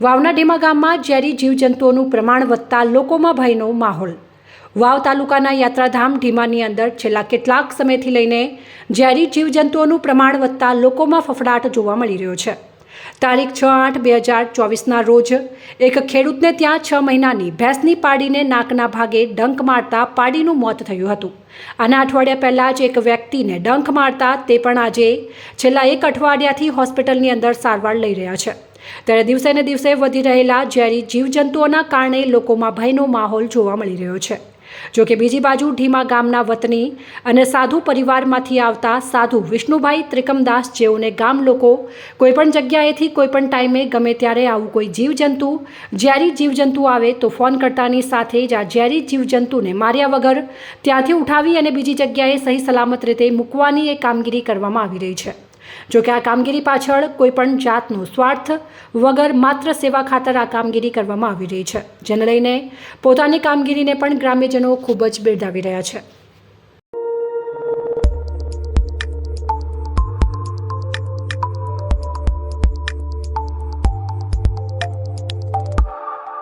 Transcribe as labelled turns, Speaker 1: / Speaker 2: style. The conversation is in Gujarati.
Speaker 1: વાવના ડીમા ગામમાં ઝેરી જીવજંતુઓનું પ્રમાણ વધતા લોકોમાં ભયનો માહોલ. વાવ તાલુકાના યાત્રાધામ ઢીમાની અંદર છેલ્લા કેટલાક સમયથી લઈને ઝેરી જીવજંતુઓનું પ્રમાણ વધતા લોકોમાં ફફડાટ જોવા મળી રહ્યો છે. તારીખ છ આઠ બે હજાર ચોવીસના રોજ એક ખેડૂતને ત્યાં છ મહિનાની ભેંસની પાડીને નાકના ભાગે ડંક મારતા પાડીનું મોત થયું હતું. આના અઠવાડિયા પહેલાં જ એક વ્યક્તિને ડંખ મારતા તે પણ આજે છેલ્લા એક અઠવાડિયાથી હોસ્પિટલની અંદર સારવાર લઈ રહ્યા છે. ત્યારે દિવસે ને દિવસે વધી રહેલા ઝેરી જીવજંતુઓના કારણે લોકોમાં ભયનો માહોલ જોવા મળી રહ્યો છે. જો કે બીજી બાજુ ઢીમા ગામના વતની અને સાધુ પરિવારમાંથી આવતા સાધુ વિષ્ણુભાઈ ત્રિકમદાસ જેઓને ગામ લોકો કોઈપણ જગ્યાએથી કોઈપણ ટાઈમે ગમે ત્યારે આવું કોઈ જીવજંતુ, ઝેરી જીવજંતુ આવે તો ફોન કરતાની સાથે જ આ ઝેરી જીવજંતુને માર્યા વગર ત્યાંથી ઉઠાવી અને બીજી જગ્યાએ સહી સલામત રીતે મૂકવાની એ કામગીરી કરવામાં આવી રહી છે. જો કે આ કામગીરી પાછળ કોઈપણ જાતનો સ્વાર્થ વગર માત્ર સેવા ખાતર આ કામગીરી કરવામાં આવી રહી છે. જેને લઈને પોતાની કામગીરીને પણ ગ્રામ્યજનો ખૂબ જ બિરદાવી રહ્યા છે.